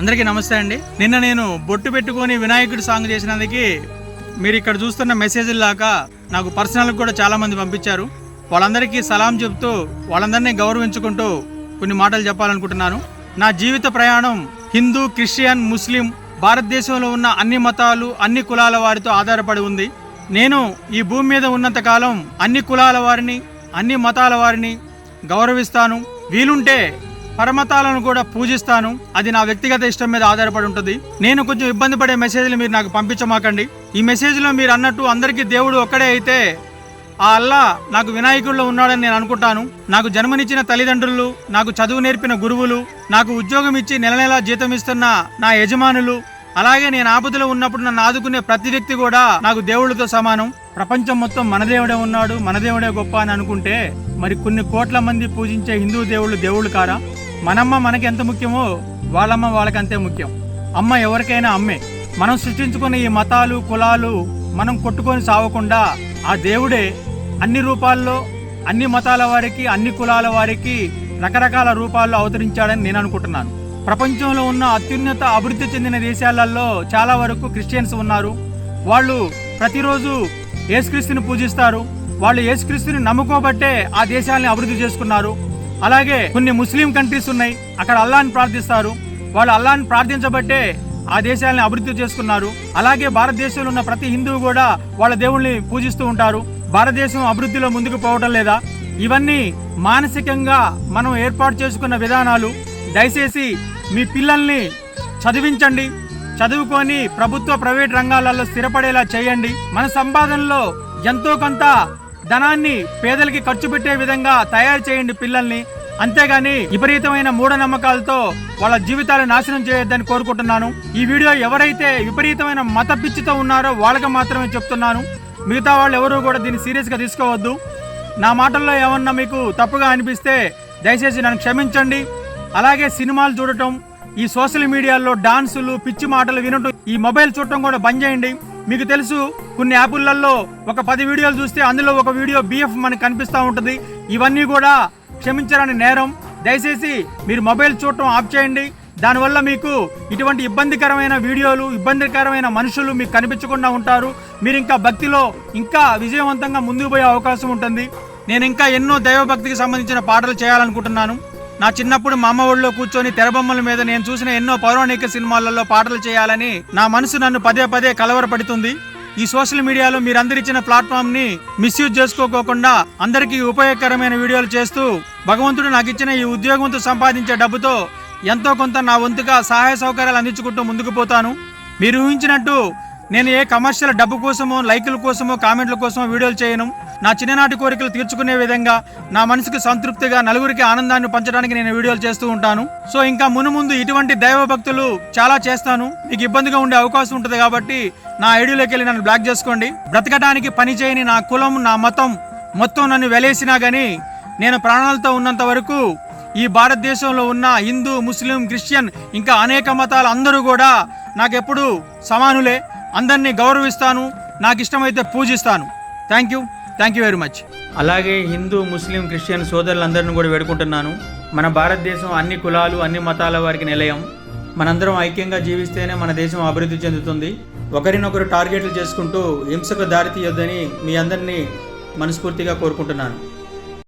అందరికీ నమస్తే అండి. నిన్న నేను బొట్టు పెట్టుకొని వినాయకుడి సాంగ్ చేసినందుకు మీరు ఇక్కడ చూస్తున్న మెసేజ్ లాగా నాకు పర్సనల్ కూడా చాలామంది పంపించారు. వాళ్ళందరికీ సలాం చెబుతూ వాళ్ళందరినీ గౌరవించుకుంటూ కొన్ని మాటలు చెప్పాలనుకుంటున్నాను. నా జీవిత ప్రయాణం హిందూ క్రిస్టియన్ ముస్లిం భారతదేశంలో ఉన్న అన్ని మతాలు అన్ని కులాల వారితో ఆధారపడి ఉంది. నేను ఈ భూమి మీద ఉన్నంతకాలం అన్ని కులాల వారిని అన్ని మతాల వారిని గౌరవిస్తాను. వీలుంటే పరమతాలను కూడా పూజిస్తాను. అది నా వ్యక్తిగత ఇష్టం మీద ఆధారపడి ఉంటుంది. నేను కొంచెం ఇబ్బంది పడే మెసేజ్లు మీరు నాకు పంపించమాకండి. ఈ మెసేజ్లో మీరు అన్నట్టు అందరికీ దేవుడు ఒక్కడే అయితే ఆ అల్లా నాకు వినాయకుల్లో ఉన్నాడని నేను అనుకుంటాను. నాకు జన్మనిచ్చిన తల్లిదండ్రులు నాకు చదువు నేర్పిన గురువులు నాకు ఉద్యోగం ఇచ్చి నెల నెలా జీతం ఇస్తున్న నా యజమానులు అలాగే నేను ఆపదలో ఉన్నప్పుడు నన్ను ఆదుకునే ప్రతి వ్యక్తి కూడా నాకు దేవుళ్ళతో సమానం. ప్రపంచం మొత్తం మన దేవుడే ఉన్నాడు మన దేవుడే గొప్ప అని అనుకుంటే మరి కొన్ని కోట్ల మంది పూజించే హిందూ దేవుళ్ళు దేవుళ్ళు కారా? మనమ్మ మనకి ఎంత ముఖ్యమో వాళ్ళమ్మ వాళ్ళకి అంతే ముఖ్యం. అమ్మ ఎవరికైనా అమ్మే. మనం సృష్టించుకున్న ఈ మతాలు కులాలు మనం కొట్టుకొని సావకుండా ఆ దేవుడే అన్ని రూపాల్లో అన్ని మతాల వారికి అన్ని కులాల వారికి రకరకాల రూపాల్లో అవతరించాడని నేను అనుకుంటున్నాను. ప్రపంచంలో ఉన్న అత్యున్నత అభివృద్ధి చెందిన దేశాలలో చాలా వరకు క్రిస్టియన్స్ ఉన్నారు. వాళ్ళు ప్రతిరోజు యేసుక్రీస్తుని పూజిస్తారు. వాళ్ళు యేసుక్రీస్తుని నమ్ముకోబట్టే ఆ దేశాలని అభివృద్ధి చేసుకున్నారు. అలాగే కొన్ని ముస్లిం కంట్రీస్ ఉన్నాయి. అక్కడ అల్లాని ప్రార్థిస్తారు. వాళ్ళు అల్లాని ప్రార్థించబట్టే ఆ దేశాలని అభివృద్ధి చేసుకున్నారు. అలాగే భారతదేశంలో ఉన్న ప్రతి హిందువు కూడా వాళ్ళ దేవుణ్ణి పూజిస్తూ ఉంటారు. భారతదేశం అభివృద్ధిలో ముందుకు పోవటం లేదా? ఇవన్నీ మానసికంగా మనం ఏర్పాటు చేసుకున్న విధానాలు. దయచేసి మీ పిల్లల్ని చదివించండి. చదువుకొని ప్రభుత్వ ప్రైవేట్ రంగాలలో స్థిరపడేలా చేయండి. మన సంపాదనలో ఎంతో కొంత ధనాన్ని పేదలకి ఖర్చు పెట్టే విధంగా తయారు చేయండి పిల్లల్ని. అంతేగాని విపరీతమైన మూఢనమ్మకాలతో వాళ్ళ జీవితాలు నాశనం చేయొద్దని కోరుకుంటున్నాను. ఈ వీడియో ఎవరైతే విపరీతమైన మత పిచ్చితో ఉన్నారో వాళ్ళకి మాత్రమే చెప్తున్నాను. మిగతా వాళ్ళు ఎవరూ కూడా దీన్ని సీరియస్గా తీసుకోవద్దు. నా మాటల్లో ఏమన్నా మీకు తప్పుగా అనిపిస్తే దయచేసి నన్ను క్షమించండి. అలాగే సినిమాలు చూడటం ఈ సోషల్ మీడియాలో డాన్సులు పిచ్చి మాటలు వినటం ఈ మొబైల్ చూడటం కూడా బంద్ చేయండి. మీకు తెలుసు కొన్ని యాపులలో ఒక పది వీడియోలు చూస్తే అందులో ఒక వీడియో బిఎఫ్ మనకు కనిపిస్తూ ఉంటుంది. ఇవన్నీ కూడా క్షమించరాని నేరం. దయచేసి మీరు మొబైల్ చూడటం ఆఫ్ చేయండి. దానివల్ల మీకు ఇటువంటి ఇబ్బందికరమైన వీడియోలు ఇబ్బందికరమైన మనుషులు మీకు కనిపించకుండా ఉంటారు. మీరు ఇంకా భక్తిలో ఇంకా విజయవంతంగా ముందుకు పోయే అవకాశం ఉంటుంది. నేను ఇంకా ఎన్నో దైవభక్తికి సంబంధించిన పాటలు చేయాలనుకుంటున్నాను. నా చిన్నప్పుడు మా అమ్మ ఒళ్ళో కూర్చొని తెరబొమ్మల మీద నేను చూసిన ఎన్నో పౌరాణిక సినిమాలలో పాటలు చేయాలని నా మనసు నన్ను పదే పదే కలవరపడుతుంది. ఈ సోషల్ మీడియాలో మీరందరిచ్చిన ప్లాట్ఫామ్ని మిస్యూజ్ చేసుకోకోకుండా అందరికీ ఉపయోగకరమైన వీడియోలు చేస్తూ భగవంతుడు నాకు ఇచ్చిన ఈ ఉద్యోగంతో సంపాదించే డబ్బుతో ఎంతో కొంత నా వంతుగా సహాయ సౌకర్యాలు అందించుకుంటూ ముందుకు పోతాను. మీరు ఊహించినట్టు నేను ఏ కమర్షియల్ డబ్బు కోసమో లైకుల కోసమో కామెంట్ల కోసమో వీడియోలు చేయను. నా చిన్ననాటి కోరికలు తీర్చుకునే విధంగా నా మనసుకు సంతృప్తిగా నలుగురికి ఆనందాన్ని పంచడానికి నేను వీడియోలు చేస్తూ ఉంటాను. సో ఇంకా మును ముందు ఇటువంటి దైవ భక్తులు చాలా చేస్తాను. మీకు ఇబ్బందిగా ఉండే అవకాశం ఉంటుంది కాబట్టి నా ఐడియోలోకి వెళ్ళి నన్ను బ్లాక్ చేసుకోండి. బ్రతకడానికి పని చేయని నా కులం నా మతం మొత్తం నన్ను వెలేసినా గానీ నేను ప్రాణాలతో ఉన్నంత వరకు ఈ భారతదేశంలో ఉన్న హిందూ ముస్లిం క్రిస్టియన్ ఇంకా అనేక మతాలు అందరూ కూడా నాకెప్పుడు సమానులే. అందరినీ గౌరవిస్తాను. నాకు ఇష్టమైతే పూజిస్తాను. Thank you thank you very much అలాగే హిందూ ముస్లిం క్రిస్టియన్ సోదరులందరిని కూడా వేడుకుంటున్నాను. మన భారతదేశం అన్ని కులాలు అన్ని మతాల వారికి నిలయం. మనందరం ఐక్యంగా జీవిస్తేనే మన దేశం అభివృద్ధి చెందుతుంది. ఒకరినొకరు టార్గెట్లు చేసుకుంటూ హింసకు దారి తీయొద్దని మీ అందరినీ మనస్ఫూర్తిగా కోరుకుంటున్నాను.